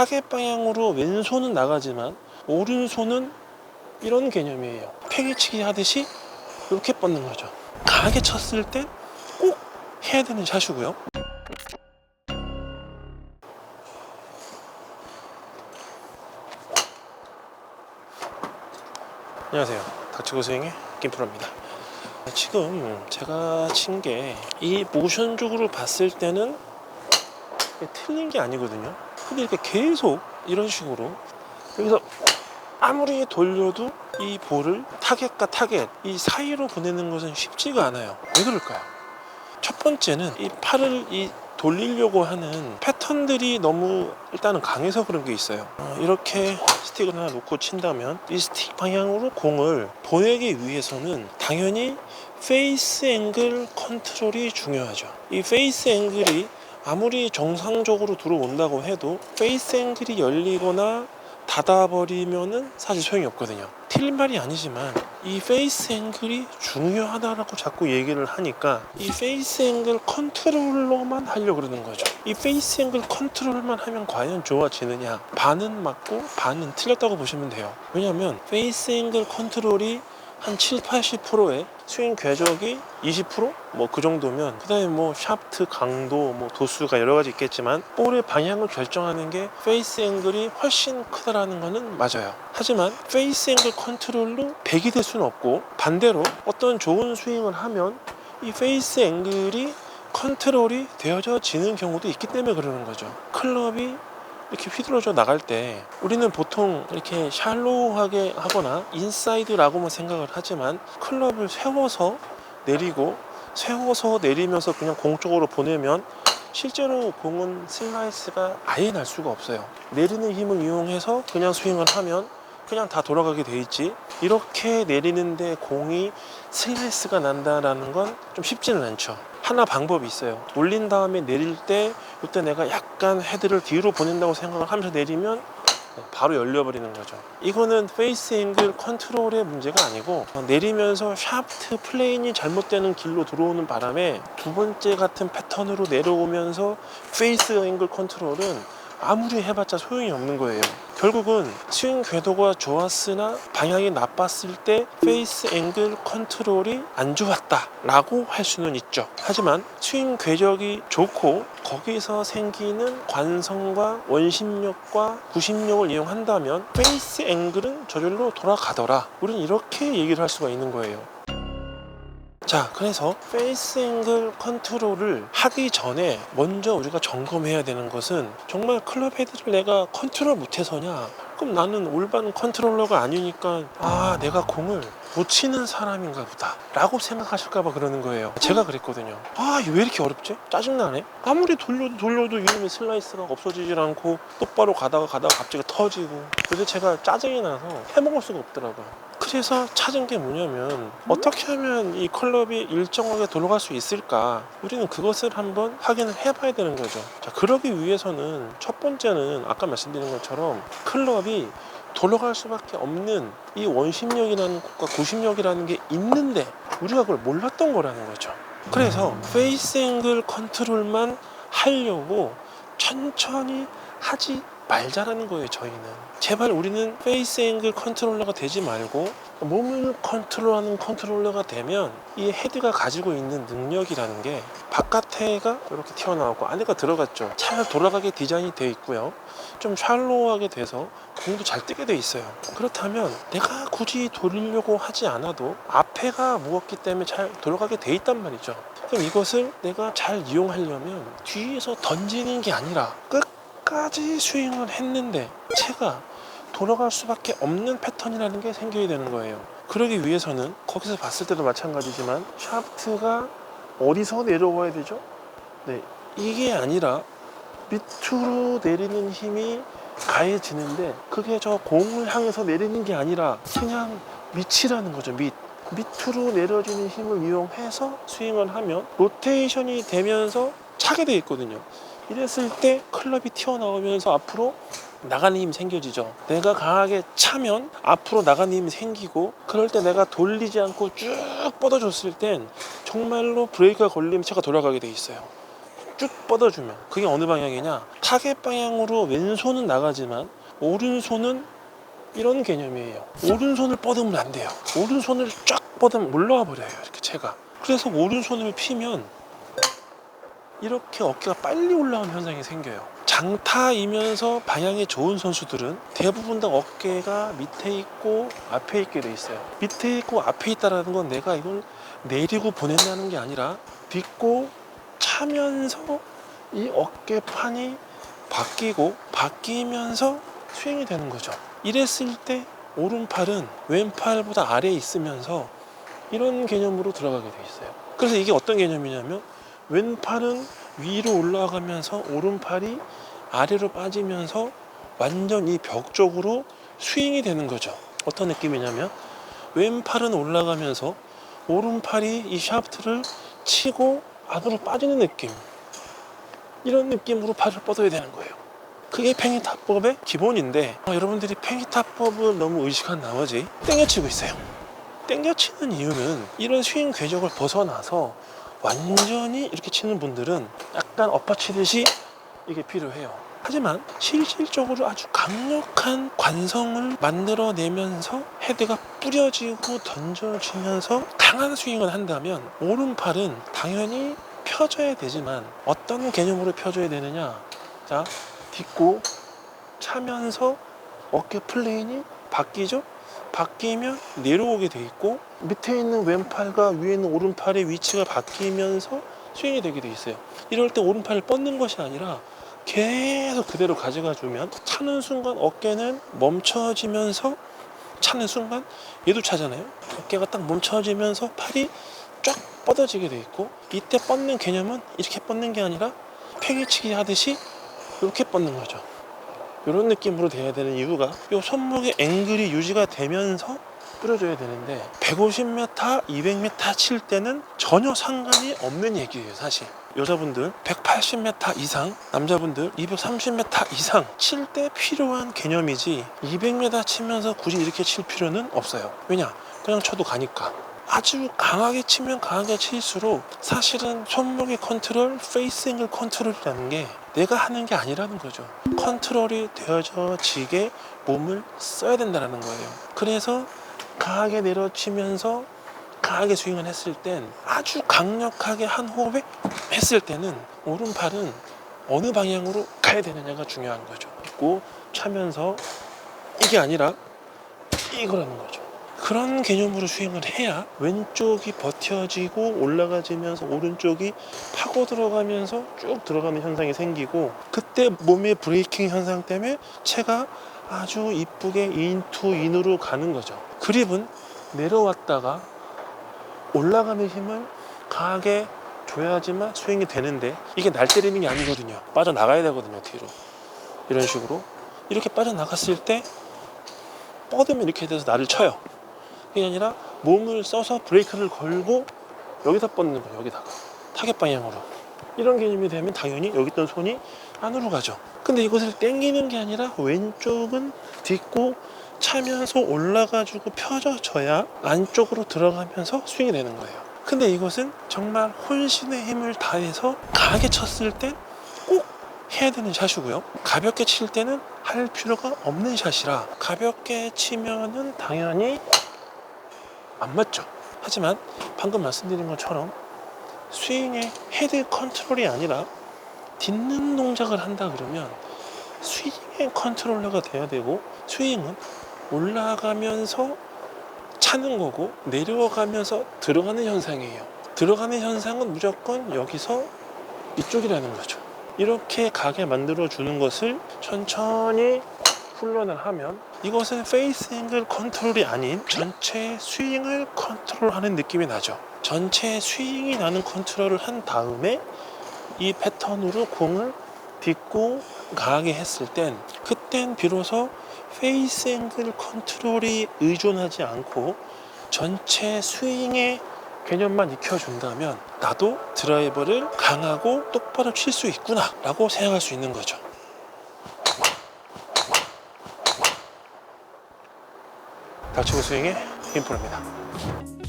타겟 방향으로 왼손은 나가지만 오른손은 이런 개념이에요. 팽이치기 하듯이 이렇게 뻗는 거죠. 강하게 쳤을 때꼭 해야 되는 샷이고요. 안녕하세요. 닥치고 스윙의 김프로입니다. 지금 제가 친 게 이 모션적으로 봤을 때는 틀린 게 아니거든요. 근데 이렇게 계속 이런 식으로 여기서 아무리 돌려도 이 볼을 타겟과 타겟 이 사이로 보내는 것은 쉽지가 않아요. 왜 그럴까요? 첫 번째는 이 팔을 이 돌리려고 하는 패턴들이 너무 일단은 강해서 그런 게 있어요. 어, 이렇게 스틱을 하나 놓고 친다면 이 스틱 방향으로 공을 보내기 위해서는 당연히 페이스 앵글 컨트롤이 중요하죠. 이 페이스 앵글이 아무리 정상적으로 들어온다고 해도 페이스 앵글이 열리거나 닫아버리면은 사실 소용이 없거든요. 틀린 말이 아니지만 이 페이스 앵글이 중요하다라고 자꾸 얘기를 하니까 이 페이스 앵글 컨트롤러만 하려고 그러는 거죠. 이 페이스 앵글 컨트롤만 하면 과연 좋아지느냐? 반은 맞고 반은 틀렸다고 보시면 돼요. 왜냐하면 페이스 앵글 컨트롤이 한 7, 80%의 스윙 궤적이 20%뭐 그 정도면 그 다음에 뭐 샤프트 강도 뭐 도수가 여러 가지 있겠지만 볼의 방향을 결정하는 게 페이스 앵글이 훨씬 크다라는 거는 맞아요. 하지만 페이스 앵글 컨트롤로 100이 될 수는 없고 반대로 어떤 좋은 스윙을 하면 이 페이스 앵글이 컨트롤이 되어져 지는 경우도 있기 때문에 그러는 거죠. 클럽이 이렇게 휘둘러져 나갈 때 우리는 보통 이렇게 샬로우하게 하거나 인사이드라고만 생각을 하지만 클럽을 세워서 내리고 세워서 내리면서 그냥 공 쪽으로 보내면 실제로 공은 슬라이스가 아예 날 수가 없어요. 내리는 힘을 이용해서 그냥 스윙을 하면 그냥 다 돌아가게 돼 있지 이렇게 내리는데 공이 슬라이스가 난다라는 건 좀 쉽지는 않죠. 하나 방법이 있어요. 올린 다음에 내릴 때 이때 내가 약간 헤드를 뒤로 보낸다고 생각을 하면서 내리면 바로 열려버리는 거죠. 이거는 페이스 앵글 컨트롤의 문제가 아니고 내리면서 샤프트 플레인이 잘못되는 길로 들어오는 바람에 두 번째 같은 패턴으로 내려오면서 페이스 앵글 컨트롤은 아무리 해봤자 소용이 없는 거예요. 결국은 스윙 궤도가 좋았으나 방향이 나빴을 때 페이스 앵글 컨트롤이 안 좋았다라고 할 수는 있죠. 하지만 스윙 궤적이 좋고 거기서 생기는 관성과 원심력과 구심력을 이용한다면 페이스 앵글은 저절로 돌아가더라. 우리는 이렇게 얘기를 할 수가 있는 거예요. 자, 그래서 페이스 앵글 컨트롤을 하기 전에 먼저 우리가 점검해야 되는 것은 정말 클럽 헤드를 내가 컨트롤 못해서냐? 그럼 나는 올바른 컨트롤러가 아니니까 아, 내가 공을 못 치는 사람인가 보다 라고 생각하실까봐 그러는 거예요. 제가 그랬거든요. 아 왜 이렇게 어렵지? 짜증나네. 아무리 돌려도 돌려도 이놈의 슬라이스가 없어지질 않고 똑바로 가다가 가다가 갑자기 터지고. 그래서 제가 짜증이 나서 해먹을 수가 없더라고요 그래서 찾은 게 뭐냐면 어떻게 하면 이 클럽이 일정하게 돌아갈 수 있을까? 우리는 그것을 한번 확인을 해봐야 되는 거죠. 자 그러기 위해서는 첫 번째는 아까 말씀드린 것처럼 클럽이 돌아갈 수밖에 없는 이 원심력이라는 것과 구심력이라는 게 있는데 우리가 그걸 몰랐던 거라는 거죠. 그래서 페이스 앵글 컨트롤만 하려고 천천히 하지 말자라는 거예요 저희는. 제발 우리는 페이스 앵글 컨트롤러가 되지 말고 몸을 컨트롤하는 컨트롤러가 되면 이 헤드가 가지고 있는 능력이라는 게 바깥에가 이렇게 튀어나오고 안에가 들어갔죠. 잘 돌아가게 디자인이 되어 있고요. 좀 샬로우하게 돼서 공도 잘 뜨게 돼 있어요. 그렇다면 내가 굳이 돌리려고 하지 않아도 앞에가 무겁기 때문에 잘 돌아가게 돼 있단 말이죠. 그럼 이것을 내가 잘 이용하려면 뒤에서 던지는 게 아니라 끝까지 스윙을 했는데 채가 돌아갈 수밖에 없는 패턴이라는 게 생겨야 되는 거예요. 그러기 위해서는 거기서 봤을 때도 마찬가지지만 샤프트가 어디서 내려와야 되죠? 네, 이게 아니라 밑으로 내리는 힘이 가해지는데 그게 저 공을 향해서 내리는 게 아니라 그냥 밑이라는 거죠 밑. 밑으로 내려지는 힘을 이용해서 스윙을 하면 로테이션이 되면서 차게 돼 있거든요 이랬을 때 클럽이 튀어나오면서 앞으로 나가는 힘이 생겨지죠. 내가 강하게 차면 앞으로 나가는 힘이 생기고 그럴 때 내가 돌리지 않고 쭉 뻗어줬을 땐 정말로 브레이크가 걸리면 차가 돌아가게 돼 있어요. 쭉 뻗어주면. 그게 어느 방향이냐? 타겟 방향으로 왼손은 나가지만 오른손은 이런 개념이에요. 오른손을 뻗으면 안 돼요. 오른손을 쫙 뻗으면 올라와 버려요 이렇게 채가. 그래서 오른손을 피면 이렇게 어깨가 빨리 올라오는 현상이 생겨요 장타이면서 방향이 좋은 선수들은 대부분 다 어깨가 밑에 있고 앞에 있게 돼 있어요 밑에 있고 앞에 있다라는 건 내가 이걸 내리고 보낸다는 게 아니라 딛고 차면서 이 어깨판이 바뀌고 바뀌면서 스윙이 되는 거죠. 이랬을 때 오른팔은 왼팔보다 아래에 있으면서 이런 개념으로 들어가게 돼 있어요. 그래서 이게 어떤 개념이냐면 왼팔은 위로 올라가면서 오른팔이 아래로 빠지면서 완전 이 벽 쪽으로 스윙이 되는 거죠. 어떤 느낌이냐면 왼팔은 올라가면서 오른팔이 이 샤프트를 치고 안으로 빠지는 느낌. 이런 느낌으로 팔을 뻗어야 되는 거예요. 그게 팽이탑법의 기본인데 아, 여러분들이 팽이탑법을 너무 의식한 나머지 땡겨치고 있어요. 땡겨치는 이유는 이런 스윙 궤적을 벗어나서 완전히 이렇게 치는 분들은 약간 엎어치듯이 이게 필요해요. 하지만 실질적으로 아주 강력한 관성을 만들어내면서 헤드가 뿌려지고 던져지면서 강한 스윙을 한다면 오른팔은 당연히 펴져야 되지만 어떤 개념으로 펴져야 되느냐 자 딛고 차면서 어깨 플레인이 바뀌죠 바뀌면 내려오게 돼 있고 밑에 있는 왼팔과 위에 있는 오른팔의 위치가 바뀌면서 스윙이 되게 돼 있어요. 이럴 때 오른팔을 뻗는 것이 아니라 계속 그대로 가져가 주면 차는 순간 어깨는 멈춰지면서 차는 순간 얘도 차잖아요. 어깨가 딱 멈춰지면서 팔이 쫙 뻗어지게 돼 있고 이때 뻗는 개념은 이렇게 뻗는 게 아니라 팽이치기 하듯이 이렇게 뻗는 거죠 이런 느낌으로 돼야 되는 이유가 이 손목의 앵글이 유지가 되면서 뿌려줘야 되는데 150m, 200m 칠 때는 전혀 상관이 없는 얘기예요 사실. 여자분들 180m 이상 남자분들 230m 이상 칠 때 필요한 개념이지 200m 치면서 굳이 이렇게 칠 필요는 없어요. 왜냐? 그냥 쳐도 가니까. 아주 강하게 치면 강하게 칠수록 사실은 손목의 컨트롤, 페이스 앵글 컨트롤이라는 게 내가 하는 게 아니라는 거죠. 컨트롤이 되어져지게 몸을 써야 된다는 거예요. 그래서 강하게 내려치면서 강하게 스윙을 했을 땐 아주 강력하게 한 호흡에 했을 때는 오른팔은 어느 방향으로 가야 되느냐가 중요한 거죠. 있고 차면서 이게 아니라 이거라는 거죠. 그런 개념으로 스윙을 해야 왼쪽이 버텨지고 올라가지면서 오른쪽이 파고 들어가면서 쭉 들어가는 현상이 생기고 그때 몸의 브레이킹 현상 때문에 채가 아주 이쁘게 인투 인으로 가는 거죠. 그립은 내려왔다가 올라가는 힘을 강하게 줘야지만 스윙이 되는데 이게 날 때리는 게 아니거든요. 빠져나가야 되거든요, 뒤로. 이런 식으로. 이렇게 빠져나갔을 때 뻗으면 이렇게 돼서 나를 쳐요. 그게 아니라 몸을 써서 브레이크를 걸고 여기다 뻗는 거예요. 여기다가 타겟 방향으로 이런 개념이 되면 당연히 여기 있던 손이 안으로 가죠. 근데 이것을 당기는 게 아니라 왼쪽은 딛고 차면서 올라가지고 펴져져야 안쪽으로 들어가면서 스윙이 되는 거예요. 근데 이것은 정말 혼신의 힘을 다해서 강하게 쳤을 때꼭 해야 되는 샷이고요. 가볍게 칠 때는 할 필요가 없는 샷이라 가볍게 치면은 당연히 안 맞죠. 하지만 방금 말씀드린 것처럼 스윙의 헤드 컨트롤이 아니라 딛는 동작을 한다 그러면 스윙의 컨트롤러가 돼야 되고 스윙은 올라가면서 차는 거고 내려가면서 들어가는 현상이에요. 들어가는 현상은 무조건 여기서 이쪽이라는 거죠. 이렇게 가게 만들어 주는 것을 천천히 훈련을 하면 이것은 페이스 앵글 컨트롤이 아닌 전체 스윙을 컨트롤하는 느낌이 나죠. 전체 스윙이 나는 컨트롤을 한 다음에 이 패턴으로 공을 딛고 강하게 했을 땐 그땐 비로소 페이스 앵글 컨트롤이 의존하지 않고 전체 스윙의 개념만 익혀준다면 나도 드라이버를 강하고 똑바로 칠 수 있구나 라고 생각할 수 있는 거죠. 다치고 스윙의 힘프로입니다.